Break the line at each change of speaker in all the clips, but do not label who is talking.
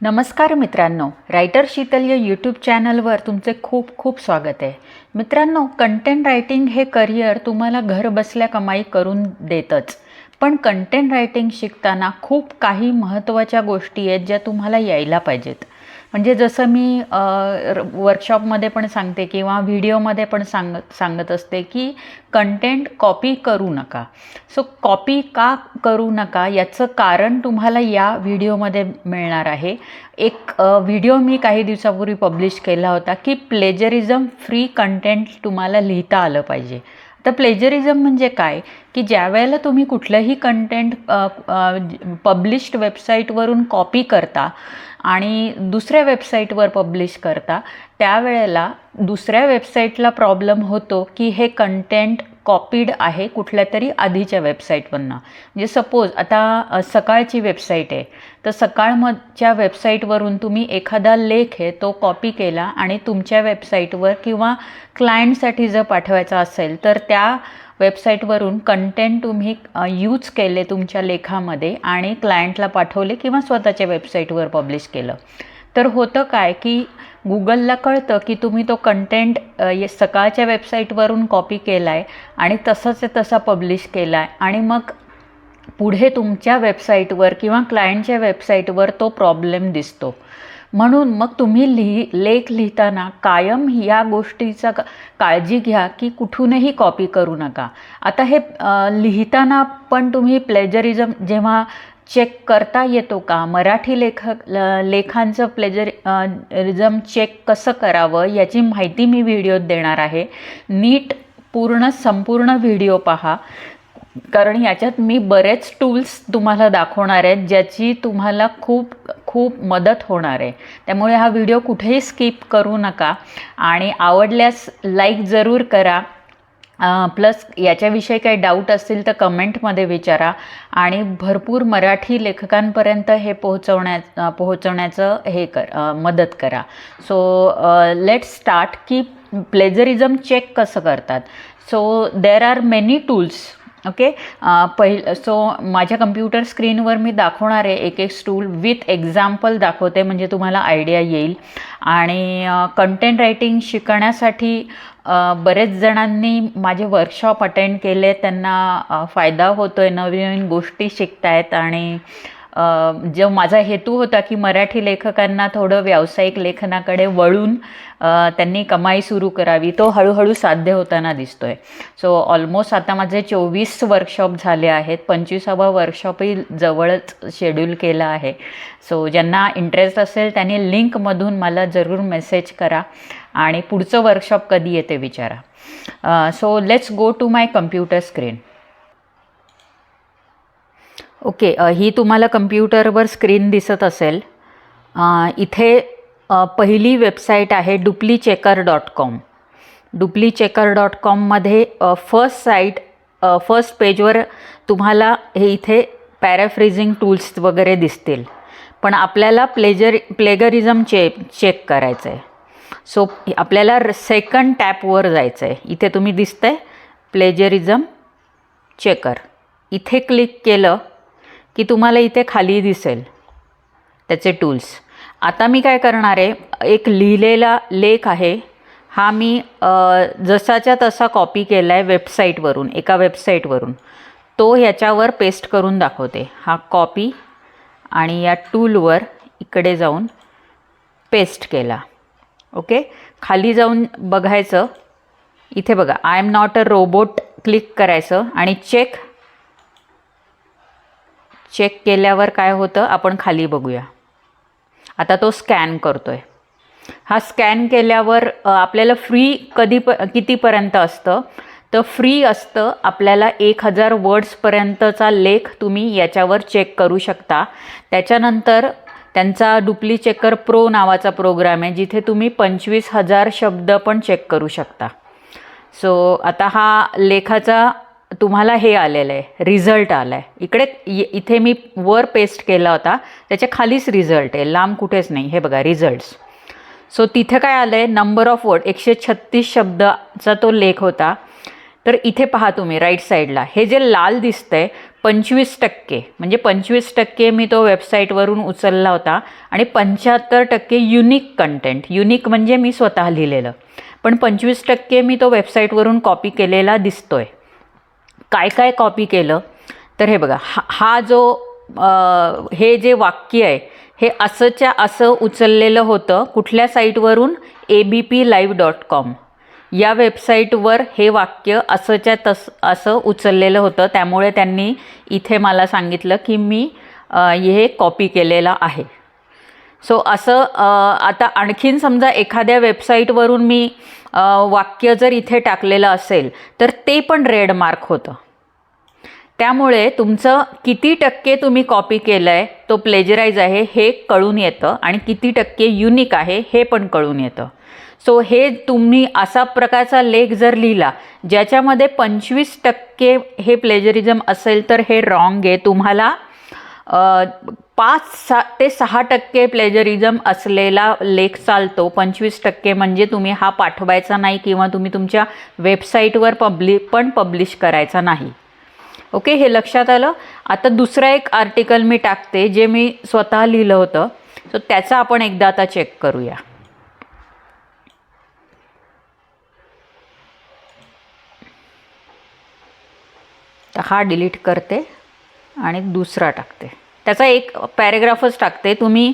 नमस्कार मित्रांनो रायटर शीतल या यूट्यूब चॅनलवर तुमचे खूप खूप स्वागत आहे. मित्रांनो कंटेंट रायटिंग हे करिअर तुम्हाला घर बसल्या कमाई करून देतच. पण कंटेंट रायटिंग शिकताना खूप काही महत्त्वाच्या गोष्टी आहेत ज्या तुम्हाला यायला पाहिजेत. म्हणजे जसं मी वर्कशॉपमध्ये पण सांगते किंवा व्हिडिओमध्ये पण सांगत सांगत असते की कंटेंट कॉपी करू नका. सो कॉपी का करू नका याचं कारण तुम्हाला या व्हिडिओमध्ये मिळणार आहे. एक व्हिडिओ मी काही दिवसापूर्वी पब्लिश केला होता की प्लेजरिझम फ्री कंटेंट तुम्हाला लिहिता आलं पाहिजे. तर प्लेजरिझम म्हणजे काय? की ज्या वेळेला तुम्ही कुठलंही कंटेंट पब्लिश्ड वेबसाईटवरून कॉपी करता आणि दुसऱ्या वेबसाईटवर पब्लिश करता त्यावेळेला दुसऱ्या वेबसाईटला प्रॉब्लेम होतो की हे कंटेंट कॉपीड आहे कुठल्या तरी आधीच्या वेबसाईटवरनं. म्हणजे सपोज आता सकाळची वेबसाईट आहे तर सकाळमच्या वेबसाईटवरून तुम्ही एखादा लेख आहे तो कॉपी केला आणि तुमच्या वेबसाईटवर किंवा क्लायंटसाठी जर पाठवायचा असेल तर त्या वेबसाईटवरून कंटेंट तुम्ही यूज केले तुमच्या लेखामध्ये आणि क्लायंटला पाठवले किंवा स्वतःच्या वेबसाईटवर पब्लिश केलं. तर होतं काय की गुगलला कळतं की तुम्ही तो कंटेंट सकाळच्या वेबसाईटवरून कॉपी केला आहे आणि तसंच तसा पब्लिश केला आहे आणि मग पुढे तुमच्या वेबसाईटवर किंवा क्लायंटच्या वेबसाईटवर तो प्रॉब्लेम दिसतो. म्हणून मग तुम्ही लिही लेख लिहिताना कायम या गोष्टीचा काळजी घ्या की कुठूनही कॉपी करू नका. आता हे लिहिताना पण तुम्ही प्लेजरिझम जेव्हा चेक करता येतो का? मराठी लेखक ल- लेखांचं प्लेजरिझम चेक कसं करावं याची माहिती मी व्हिडिओत देणार आहे. नीट पूर्ण संपूर्ण व्हिडिओ पहा. कारण याच्यात मी बरेच टूल्स तुम्हाला दाखवणार आहेत ज्याची तुम्हाला खूप खूप मदत होणार आहे. त्यामुळे हा व्हिडिओ कुठेही स्किप करू नका आणि आवडल्यास लाईक जरूर करा. प्लस याच्याविषयी काही डाऊट असतील तर कमेंटमध्ये विचारा. आणि भरपूर मराठी लेखकांपर्यंत हे पोहोचवण्या पोहोचवण्याचं हे कर मदत करा. सो लेट स्टार्ट की प्लेजरिझम चेक कसं करतात? So there are many tools okay? पहिल सो माझ्या कम्प्युटर स्क्रीनवर मी दाखवणार आहे एक एक स्टूल विथ एक्झाम्पल दाखवते म्हणजे तुम्हाला आयडिया येईल. आणि कंटेंट रायटिंग शिकण्यासाठी बरेच जणांनी माझे वर्कशॉप अटेंड केले त्यांना फायदा होतो आहे नवीन नवीन गोष्टी शिकतायत आणि जो माझा हेतू होता की मराठी लेखकांना थोडं व्यावसायिक लेखनाकडे वळून त्यांनी कमाई सुरू करावी तो हळूहळू साध्य होताना दिसतोय. सो ऑलमोस्ट आता माझे चोवीस वर्कशॉप झाले आहेत. पंचवीसावा वर्कशॉपही जवळच शेड्यूल केलं आहे. सो ज्यांना इंटरेस्ट असेल त्यांनी लिंकमधून मला जरूर मेसेज करा आणि पुढचं वर्कशॉप कधी येते विचारा. So let's go to my computer screen okay ही तुम्हाला कम्प्युटरवर स्क्रीन दिसत असेल. इथे पहिली वेबसाईट आहे Duplichecker dot com Duplichecker dot कॉममध्ये first site first पेजवर तुम्हाला हे इथे पॅराफ्रिजिंग टूल्स वगैरे दिसतील. पण आपल्याला प्लेजर प्लेगरिझम चे चेक करायचं आहे सो आपल्याला सेकंड टॅपवर जायचं आहे इथे तुम्ही दिसतंय प्लेजरिझम चेकर इथे क्लिक केलं की तुम्हाला इथे खाली दिसेल. त्याचे टूल्स. आता मी काय करणार आहे एक लिहिलेला लेख आहे. हा मी जसाच्या तसा कॉपी केला आहे वेबसाईटवरून एका वेबसाईटवरून तो ह्याच्यावर पेस्ट करून दाखवते. हा कॉपी आणि या टूलवर इकडे जाऊन पेस्ट केला. ओके खाली जाऊन बघायचं. इथे बघा I am not a robot click करायचं आणि चेक चेक केल्यावर काय होतं आपण खाली बघूया. आता तो स्कॅन करतो आहे हा स्कॅन केल्यावर आपल्याला फ्री कधी प कितीपर्यंत असतं? तर फ्री असतं आपल्याला एक हजार वर्ड्सपर्यंतचा लेख तुम्ही याच्यावर चेक करू शकता. त्याच्यानंतर त्यांचा डुप्ली चेकर प्रो नावाचा प्रोग्राम आहे जिथे तुम्ही पंचवीस हजार शब्द पण चेक करू शकता. सो आता हा लेखाचा तुम्हाला हे आलेलं आहे रिझल्ट आला आहे इकडे इथे मी वर पेस्ट केला होता त्याच्या खालीच रिझल्ट आहे. लांब कुठेच नाही. हे बघा रिझल्ट्स सो तिथे काय आलं आहे नंबर ऑफ वर्ड एकशे छत्तीस शब्दाचा तो लेख होता. तर इथे पहा तुम्ही राईट साईडला हे जे लाल दिसतंय पंचवीस टक्के. म्हणजे पंचवीस टक्के मी तो वेबसाईटवरून उचलला होता आणि पंच्याहत्तर टक्के युनिक कंटेंट युनिक म्हणजे मी स्वतः लिहिलेलं. पण पंचवीस टक्के मी तो वेबसाईटवरून कॉपी केलेला दिसतोय. काय काय कॉपी केलं? तर हे बघा हा हा जो आ, हे जे वाक्य आहे हे असंच्या असं उचललेलं होतं कुठल्या साईटवरून? A B P live dot com या वेबसाईटवर हे वाक्य असंच्या तस असं उचललेलं होतं. त्यामुळे त्यांनी इथे मला सांगितलं की मी हे कॉपी केलेलं आहे. सो असं आता आणखीन समजा एखाद्या वेबसाईटवरून मी वाक्य जर इथे टाकलेलं असेल तर ते पण रेड मार्क होतं. त्यामुळे तुमचं किती टक्के तुम्ही कॉपी केलं आहे तो प्लेजराईज आहे हे कळून येतं आणि किती टक्के युनिक आहे हे पण कळून येतं. सो हे तुम्ही असा प्रकारचा लेख जर लिहिला ज्याच्यामध्ये पंचवीस टक्के हे प्लेजरिझम असेल तर हे रॉंग आहे. तुम्हाला पाच सा ते सहा टक्के प्लेजरिझम असलेला लेख चालतो. पंचवीस टक्के म्हणजे तुम्ही हा पाठवायचा नाही किंवा तुम्ही तुमच्या वेबसाईटवर पब्लि पण पब्लिश करायचा नाही. ओके हे लक्षात आलं? आता दुसरा एक आर्टिकल मी टाकते जे मी स्वतः लिहिलं होतं. सो त्याचा आपण एकदा आता चेक करूया. तर हा डिलीट करते आणि दुसरा टाकते. त्याचा एक पॅरेग्राफच टाकते. तुम्ही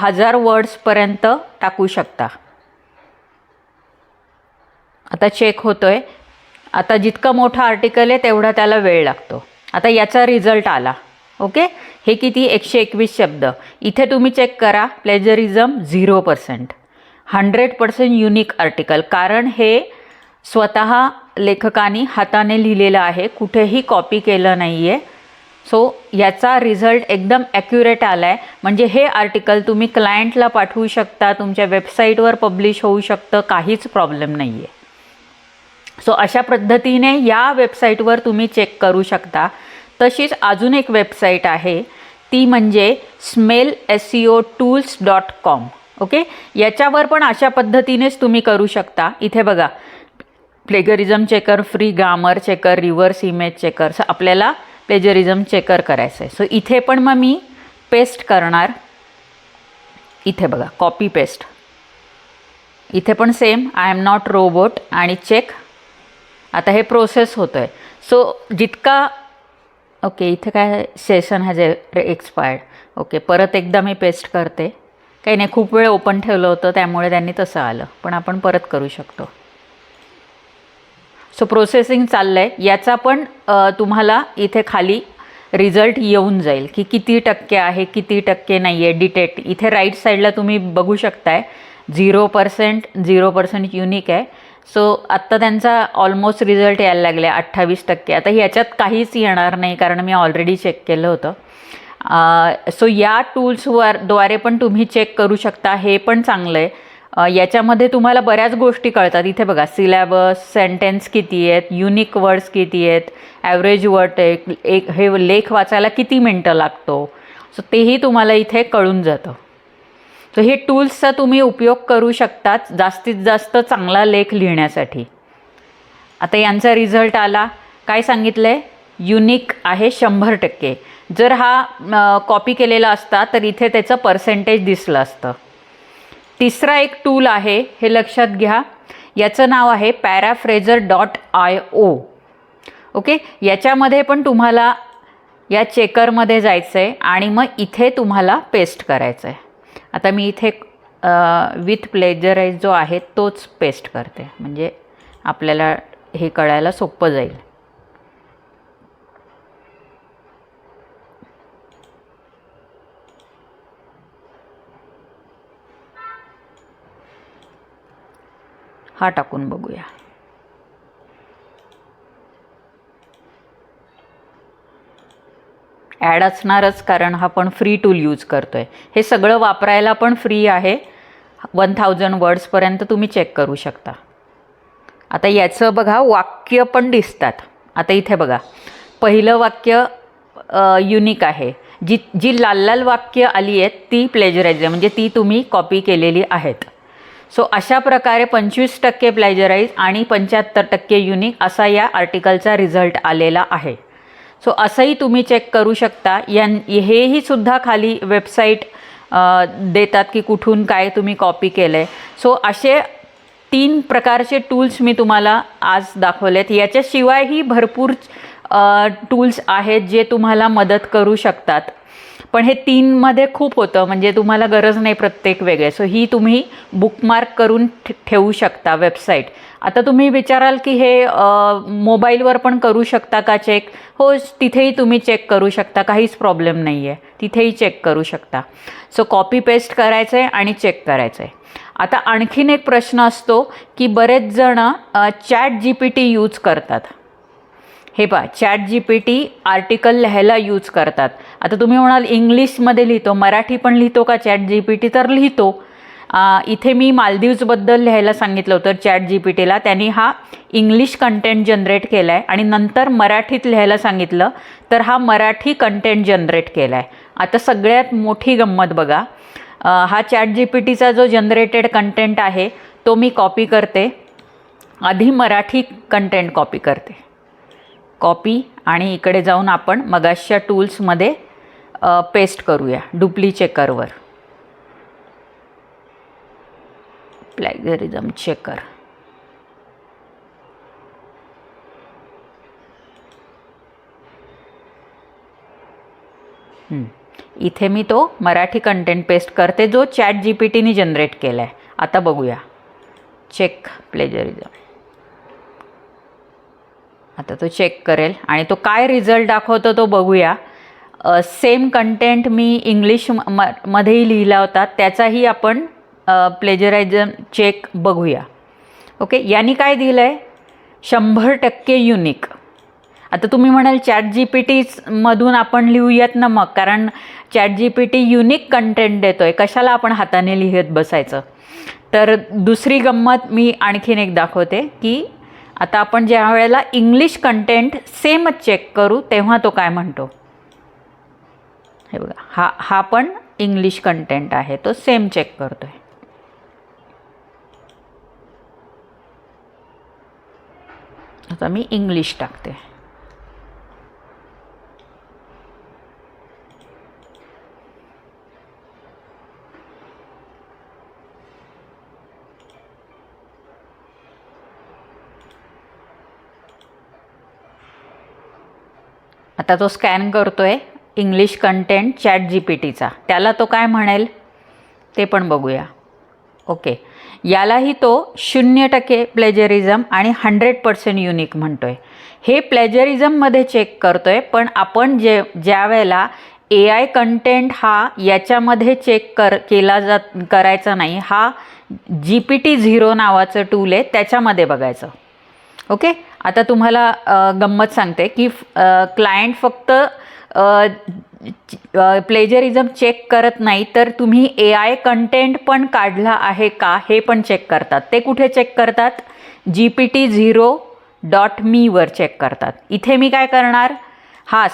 हजार वर्ड्सपर्यंत टाकू शकता. आता चेक होतो आहे आता जितकं मोठं आर्टिकल आहे तेवढा त्याला वेळ लागतो. आता याचा रिझल्ट आला. ओके? हे किती? एकशे एकवीस शब्द. इथे तुम्ही चेक करा. Plagiarism zero percent hundred percent unique article कारण हे स्वतः लेखकाने हाताने लिहिलेलं आहे. कुठेही कॉपी केलं नाही आहे सो याचा रिझल्ट एकदम ॲक्युरेट आला आहे म्हणजे हे आर्टिकल तुम्ही क्लायंटला पाठवू शकता तुमच्या वेबसाईटवर पब्लिश होऊ शकतं काहीच प्रॉब्लेम नाही आहे सो अशा पद्धतीने या वेबसाईटवर तुम्ही चेक करू शकता. तशीच अजून एक वेबसाईट आहे. ती म्हणजे small S E O tools dot com okay याच्यावर पण अशा पद्धतीनेच तुम्ही करू शकता. इथे बघा. Plagiarism checker free grammar checker reverse image checker आपल्याला प्लेजरिझम चेकर करायचं आहे सो इथे पण मग मी पेस्ट करणार. इथे बघा कॉपी पेस्ट इथे पण same I am not robot आणि चेक आता हे प्रोसेस होतं आहे सो जितका ओके इथे काय सेशन हॅज एक्सपायर्ड ओके परत एकदा मी पेस्ट करते. काही नाही खूप वेळ ओपन ठेवलं होतं त्यामुळे त्यांनी तसं आलं. पण आपण परत करू शकतो. सो प्रोसेसिंग चाललं आहे याचा पण तुम्हाला इथे खाली रिझल्ट येऊन जाईल की किती टक्के आहे किती टक्के नाही आहे डिटेक्ट इथे राईट साईडला तुम्ही बघू शकताय. Zero percent zero percent unique आहे. सो आत्ता त्यांचा ऑलमोस्ट रिझल्ट यायला लागला आहे अठ्ठावीस टक्के. आता ह्याच्यात काहीच येणार नाही कारण मी ऑलरेडी चेक केलं होतं. सो या टूल्सवर द्वारे पण तुम्ही चेक करू शकता. हे पण चांगलं आहे याच्यामध्ये तुम्हाला बऱ्याच गोष्टी कळतात. इथे बघा सिलॅबस सेंटेन्स किती आहेत युनिक वर्ड्स किती आहेत ॲव्हरेज वर्ड एक एक हे लेख वाचायला किती मिनटं लागतो? सो तेही तुम्हाला इथे कळून जातं. सो हे टूल्सचा तुम्ही उपयोग करू शकतात जास्तीत जास्त चांगला लेख लिहिण्यासाठी. आता यांचा रिझल्ट आला. काय सांगितलं आहे युनिक आहे शंभर टक्के. जर हा कॉपी केलेला असता तर इथे त्याचं पर्सेंटेज दिसलं असतं. तिसरा एक टूल आहे हे लक्षात घ्या. याचं नाव आहे paraphraser dot I O okay याच्यामध्ये पण तुम्हाला या चेकरमध्ये जायचं आहे आणि मग इथे तुम्हाला पेस्ट करायचं आहे आता मी इथे विथ प्लेजराईज जो आहे तोच पेस्ट करते. म्हणजे आपल्याला हे कळायला सोपं जाईल. हा टाकून बघूया. ॲड असणारच कारण हा पण फ्री टूल यूज करतो आहे हे सगळं वापरायला पण फ्री आहे. वन थाउजंड वर्ड्सपर्यंत तुम्ही चेक करू शकता. आता याचं बघा वाक्य पण दिसतात. आता इथे बघा. पहिलं वाक्य युनिक आहे. जी जी लाल लाल वाक्य आली आहेत ती प्लेजराईज आहे. म्हणजे ती तुम्ही कॉपी केलेली आहेत. सो अशा प्रकारे पंचवीस टक्के प्लॅजराईज आणि पंच्याहत्तर टक्के युनिक असा या आर्टिकलचा रिझल्ट आलेला आहे. सो असंही तुम्ही चेक करू शकता. यां हेही सुद्धा खाली वेबसाईट देतात की कुठून काय तुम्ही कॉपी केलं आहे सो असे तीन प्रकारचे टूल्स मी तुम्हाला आज दाखवलेत. याच्याशिवायही भरपूर टूल्स आहेत जे तुम्हाला मदत करू शकतात. पण हे तीनमध्ये खूप होतं म्हणजे तुम्हाला गरज नाही प्रत्येक वेगळे. सो ही तुम्ही बुकमार्क करून ठेवू शकता वेबसाईट आता तुम्ही विचाराल की हे मोबाईलवर पण करू शकता का चेक हो तिथेही तुम्ही चेक करू शकता काहीच प्रॉब्लेम नाही आहे तिथेही चेक करू शकता. सो कॉपी पेस्ट करायचं आहे आणि चेक करायचं आहे आता आणखीन एक प्रश्न असतो की बरेच जण chat G P T use करतात. हे पहा chat G P T article लिहायला यूज करतात. आता तुम्ही म्हणाल इंग्लिशमध्ये लिहितो मराठी पण लिहितो का चॅट जी पी टी तर लिहितो. इथे मी मालदीव्सबद्दल लिहायला सांगितलं होतं चॅट जी पी टीला त्यांनी हा इंग्लिश कंटेंट जनरेट केला आहे आणि नंतर मराठीत लिहायला सांगितलं तर हा मराठी कंटेंट जनरेट केला आहे आता सगळ्यात मोठी गंमत बघा. हा चॅट जी पी टीचा जो जनरेटेड कंटेंट आहे तो मी कॉपी करते. आधी मराठी कंटेंट कॉपी करते. कॉपी आणि इकडे जाऊन आपण मगाशच्या टूल्समध्ये पेस्ट करूया डुप्ली चेकरवर प्लॅगरिझम चेकर इथे मी तो मराठी कंटेंट पेस्ट करते जो चॅट जी पी टीने जनरेट केला आहे आता बघूया. चेक प्लेजरिझम आता तो चेक करेल. आणि तो काय रिझल्ट दाखवतो तो बघूया. सेम कंटेंट मी इंग्लिश म मध्येही लिहिला होता. त्याचाही आपण प्लेजरायझम चेक बघूया. ओके यांनी काय दिलं आहे शंभर टक्के युनिक आता तुम्ही म्हणाल चॅट जी पी टीमधून आपण लिहूयात ना मग? कारण chat G P T unique content देतो आहे कशाला आपण हाताने लिहित बसायचं? तर दुसरी गंमत मी आणखीन एक दाखवते की आता आपण ज्या वेळेला इंग्लिश कंटेंट सेमच चेक करू तेव्हा तो काय म्हणतो? हे बघा हा हा पण इंग्लिश कंटेंट आहे तो सेम चेक करतो आहे आता मी इंग्लिश टाकते. आता तो स्कॅन करतो आहे English content chat G P टीचा त्याला तो काय म्हणेल? ते पण बघूया. ओके. यालाही तो शून्य टक्के प्लेजरिझम आणि हंड्रेड पर्सेंट युनिक म्हणतो आहे हे प्लेजरिझममध्ये चेक करतो आहे पण आपण जे ज्या वेळेला ए आय कंटेंट हा याच्यामध्ये चेक कर केला जात करायचा नाही हा जी पी टी झिरो नावाचं टूल आहे त्याच्यामध्ये बघायचं. ओके? आता तुम्हाला गंमत सांगते की क्लायंट फक्त प्लेजरिझम चेक करत नाही तर तुम्ही ए आय कंटेंट पण काढला आहे का हे पण चेक करतात. ते कुठे चेक करतात? G P T zero dot मीवर check करतात. इथे मी काय करणार? हा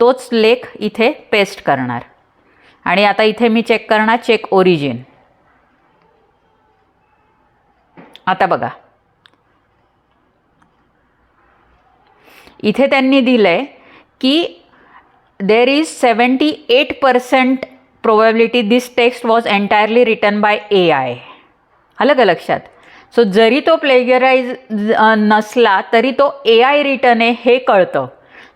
तोच लेख इथे पेस्ट करणार. आणि आता इथे मी चेक करणार चेक ओरिजिन आता बघा. इथे त्यांनी दिलं आहे की there is seventy eight percent probability this text was entirely written by A I आलं का लक्षात? सो जरी तो प्लेगराईज नसला तरी तो ए आय रिटन आहे हे कळतं.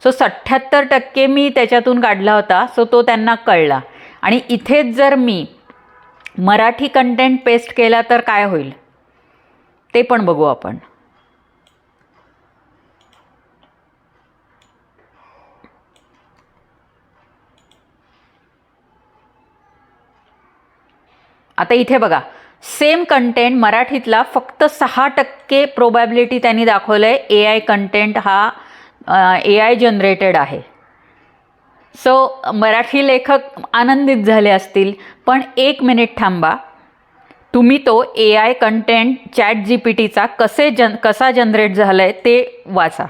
सो सठ्ठ्याहत्तर टक्के मी त्याच्यातून काढला होता सो तो त्यांना कळला. आणि इथेच जर मी मराठी कंटेंट पेस्ट केला तर काय होईल? ते पण बघू आपण. आता इथे बघा. सेम कंटेंट मराठीतला फक्त सहा टक्के प्रोबॅबिलिटी त्यांनी दाखवलं आहे ए आय कंटेंट हा ए आय जनरेटेड आहे. सो मराठी लेखक आनंदित झाले असतील. पण एक मिनिट थांबा. तुम्ही तो A I content chat G P टीचा कसे जन कसा जनरेट झाला आहे ते वाचा.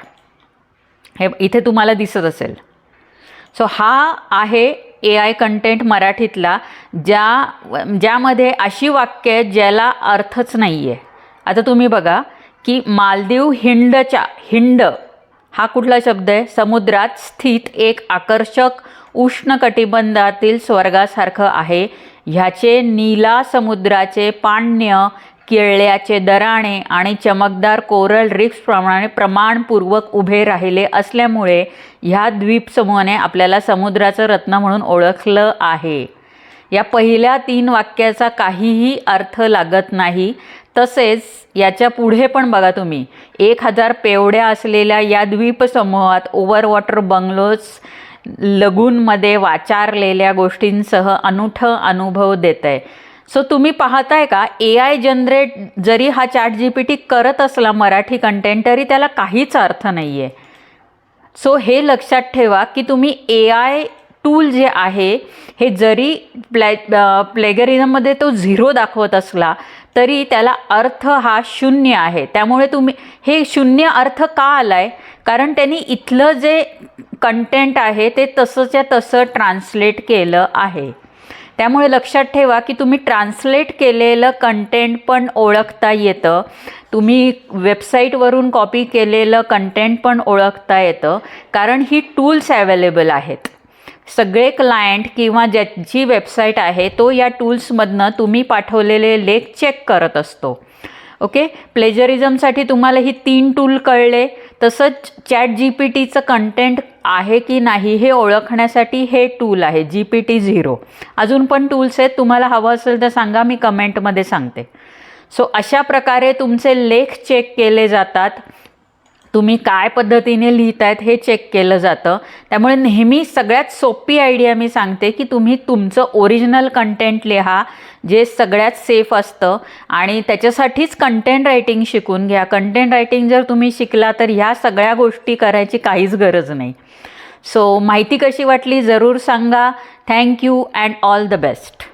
हे इथे तुम्हाला दिसत असेल. सो हा आहे ए आय कंटेंट मराठीतला ज्या ज्यामध्ये अशी वाक्य आहेत ज्याला अर्थच नाही आहे आता तुम्ही बघा की मालदीव हिंडच्या हिंड हा कुठला शब्द आहे? समुद्रात स्थित एक आकर्षक उष्णकटिबंधातील स्वर्गासारखं आहे. ह्याचे नीला समुद्राचे पाण्य किळल्याचे दराणे आणि चमकदार कोरल रिफ्सप्रमाणे प्रमाणपूर्वक उभे राहिले असल्यामुळे ह्या द्वीपसमूहाने आपल्याला समुद्राचं रत्न म्हणून ओळखलं आहे. या पहिल्या तीन वाक्याचा काहीही अर्थ लागत नाही. तसेच याच्यापुढे पण बघा तुम्ही. एक हजार पेवड्या असलेल्या या द्वीपसमूहात ओव्हर वॉटर बंगलोज लगूनमध्ये वाचारलेल्या गोष्टींसह अनूठ अनुभव देत आहे सो तुम्ही पाहताय का ए आय जनरेट जरी हा चॅट जी पी टी करत असला मराठी कंटेंट तरी त्याला काहीच अर्थ नाही आहे सो हे लक्षात ठेवा की तुम्ही ए आय टूल जे आहे हे जरी प्लॅ प्लेगरिझममध्ये तो झिरो दाखवत असला तरी त्याला अर्थ हा शून्य आहे. त्यामुळे तुम्ही हे शून्य अर्थ का आला आहे कारण त्यांनी इथलं जे कंटेंट आहे ते तसंच्या तसं ट्रान्सलेट केलं आहे. त्यामुळे लक्षात ठेवा की तुम्ही ट्रान्सलेट केलेलं कंटेंट पण ओळखता येतं. तुम्ही वेबसाईटवरून कॉपी केलेलं कंटेंट पण ओळखता येतं. कारण ही टूल्स अवेलेबल आहेत. सगळे क्लायंट किंवा ज्याची वेबसाईट आहे तो या टूल्समधनं तुम्ही पाठवलेले लेख चेक करत असतो. ओके? प्लेजरिझमसाठी तुम्हाला ही तीन टूल कळले. तसंच चॅट जी पी टीचं कंटेंट आहे की नाही हे ओळखण्यासाठी हे टूल आहे जी पी टी झिरो अजून पण टूल्स आहेत तुम्हाला हवं असेल तर सांगा मी कमेंटमध्ये सांगते. सो अशा प्रकारे तुमचे लेख चेक केले जातात. तुम्ही काय पद्धतीने लिहितायत हे चेक केलं जातं. त्यामुळे नेहमी सगळ्यात सोपी आयडिया मी सांगते की तुम्ही तुमचं ओरिजिनल कंटेंट लिहा जे सगळ्यात सेफ असतं. आणि त्याच्यासाठीच कंटेंट रायटिंग शिकून घ्या. कंटेंट रायटिंग जर तुम्ही शिकला तर ह्या सगळ्या गोष्टी करायची काहीच गरज नाही. सो माहिती कशी वाटली? जरूर सांगा. Thank you and all the best